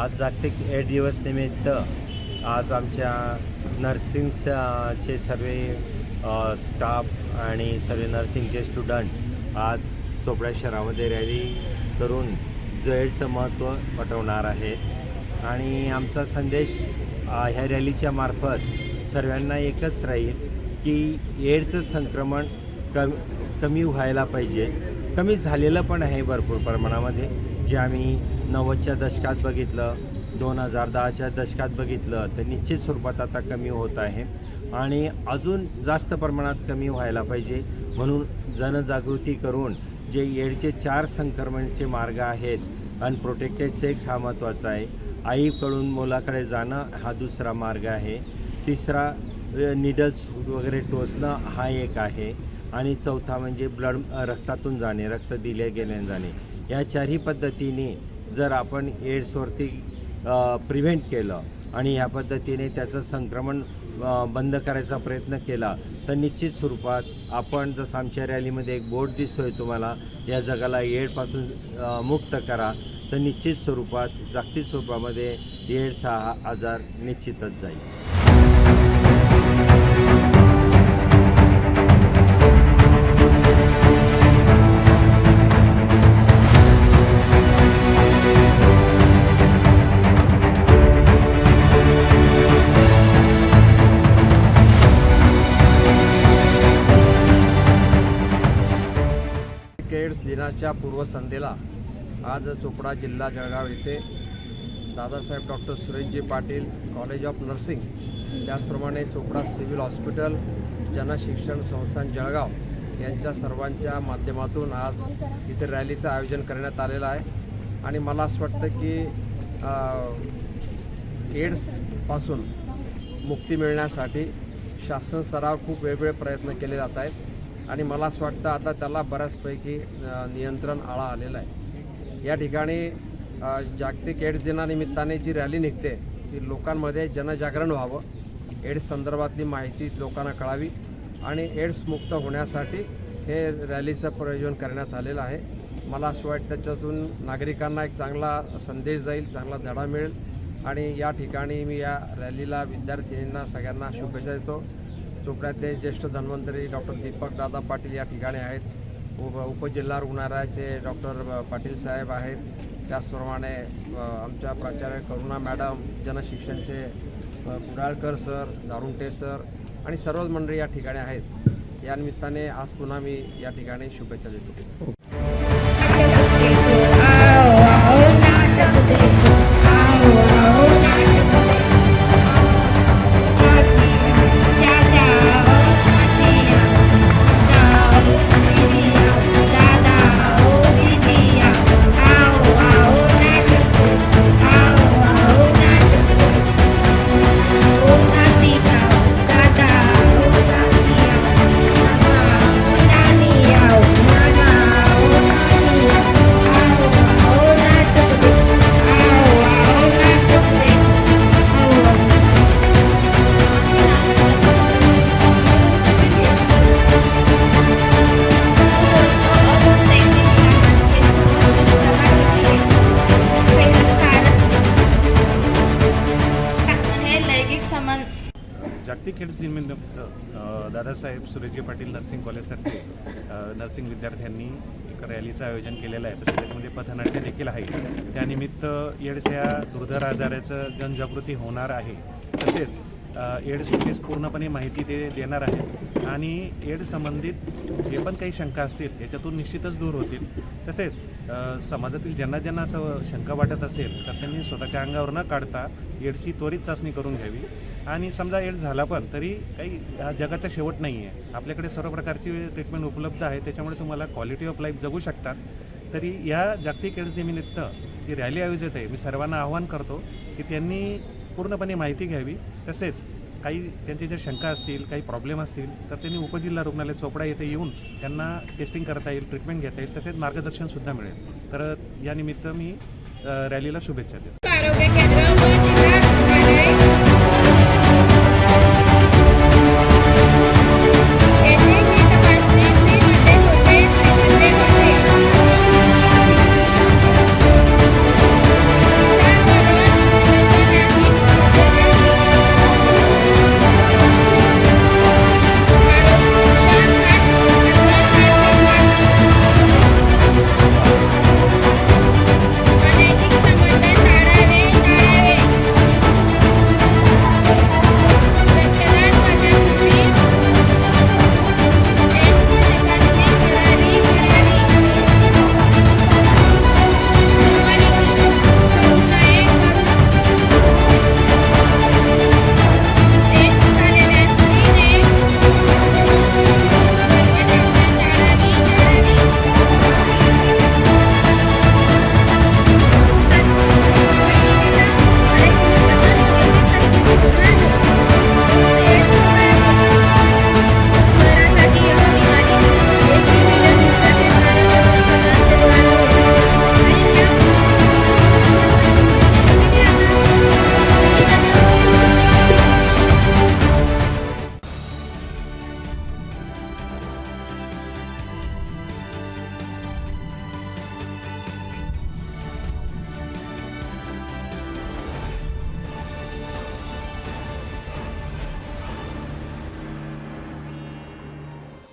आज जागतिक एड दिवस निमित्त आज आमच्या नर्सिंगचे सर्व स्टाफ आणि सर्व नर्सिंगचे स्टुडंट आज चोपड्या शहरामध्ये रॅली करून जो एडचं महत्त्व पटवणार आहेत. आणि आमचा संदेश ह्या रॅलीच्या मार्फत सर्वांना एकच राहील की एडचं संक्रमण कम कमी व्हायला पाहिजे. कमी झालेलं पण आहे भरपूर प्रमाणामध्ये. जे आम्ही नव्वदच्या दशकात बघितलं दोन हजार दहाच्या दशकात बघितलं तर निश्चित स्वरूपात आता कमी होत आहे. आणि अजून जास्त प्रमाणात कमी व्हायला पाहिजे. म्हणून जनजागृती करून जे येडचे चार संक्रमणचे मार्ग आहेत अनप्रोटेक्टेड सेक्स हा महत्त्वाचा आहे. आईकडून मुलाकडे जाणं हा दुसरा मार्ग आहे. तिसरा निडल्स वगैरे टोचणं हा एक आहे. आणि चौथा म्हणजे ब्लड रक्तातून जाणे रक्त दिले गेले जाणे. या चारही पद्धतीने जर आपण एड्सवरती प्रिव्हेंट केलं आणि या पद्धतीने त्याचं संक्रमण बंद करायचा प्रयत्न केला तर निश्चित स्वरूपात आपण जसं आमच्या रॅलीमध्ये एक बोर्ड दिसतोय तुम्हाला या जगाला एडपासून मुक्त करा तर निश्चित स्वरूपात जागतिक स्वरूपामध्ये एड्स हा आजार निश्चितच जाईल. दिनाच्या पूर्वसंध्येला आज चोपडा जिल्हा जळगाव येथे Dadasaheb doctor Sureshji Patil college of nursing त्याचप्रमाणे चोपडा सिव्हिल हॉस्पिटल जनशिक्षण संस्थान जळगाव यांच्या सर्वांच्या माध्यमातून आज इथे रॅलीचं आयोजन करण्यात आलेलं आहे. आणि मला असं वाटतं की एड्सपासून मुक्ती मिळण्यासाठी शासन स्तरावर खूप वेगवेगळे प्रयत्न केले जात आहेत. आणि मला असं वाटतं आता त्याला बऱ्याचपैकी नियंत्रण आळा आलेला आहे. या ठिकाणी जागतिक एड्स दिनानिमित्ताने जी रॅली निघते ती लोकांमध्ये जनजागरण व्हावं एड्स संदर्भातली माहिती लोकांना कळावी आणि एड्स मुक्त होण्यासाठी हे रॅलीचं प्रयोजन करण्यात आलेलं आहे. मला असं वाटतं त्याच्यातून नागरिकांना एक चांगला संदेश जाईल चांगला धडा मिळेल. आणि या ठिकाणी मी या रॅलीला विद्यार्थिनींना सगळ्यांना शुभेच्छा देतो. चोपड्यातले ज्येष्ठ धन्वंतरी डॉक्टर दीपक दादा पाटील या ठिकाणी आहेत. उप उपजिल्हा रुग्णालयाचे डॉक्टर पाटील साहेब आहेत. त्याचप्रमाणे आमच्या प्राचार्य करुणा मॅडम जनशिक्षणचे कुडाळकर सर दारुंटे सर आणि सर्वच मंडळी या ठिकाणी आहेत. या निमित्ताने आज पुन्हा मी या ठिकाणी शुभेच्छा देतो. समान. जागतिक एड्स दिनानिमित्त दादासाहेब सुरेशजी पाटील नर्सिंग कॉलेजतर्फे नर्सिंग विद्यार्थ्यांनी एक रॅलीचं आयोजन केलेलं आहे. तसं त्याच्यामध्ये पथनाट्य देखील आहे. त्यानिमित्त एड्स या दुर्धर आजाराचं जनजागृती होणार आहे. तसेच एड्सविषयीच पूर्णपणे माहिती ते देणार आहेत. आणि एड्स संबंधित जे पण काही शंका असतील याच्यातून निश्चितच दूर होतील. तसेच समाजातील ज्यांना ज्यांना असं शंका वाटत असेल तर त्यांनी स्वतःच्या अंगावर न काढता एड्सची त्वरित चाचणी करून घ्यावी. आणि समजा एड्स झाला पण तरी काही हा जगाचा शेवट नाही आहे आपल्याकडे सर्व प्रकारची ट्रीटमेंट उपलब्ध आहे त्याच्यामुळे तुम्हाला क्वालिटी ऑफ लाईफ जगू शकतात. तरी या जागतिक एड्स दिनानिमित्त जी रॅली आयोजित आहे मी सर्वांना आवाहन करतो की त्यांनी पूर्णपणे माहिती घ्यावी. तसेच काही त्यांचे जर शंका असतील काही प्रॉब्लेम असतील तर त्यांनी उपजिल्हा रुग्णालय चोपडा येथे येऊन त्यांना टेस्टिंग करता येईल ट्रीटमेंट घेता येईल तसेच मार्गदर्शनसुद्धा मिळेल. तर यानिमित्त मी रॅलीला शुभेच्छा देतो. आरोग्य केंद्र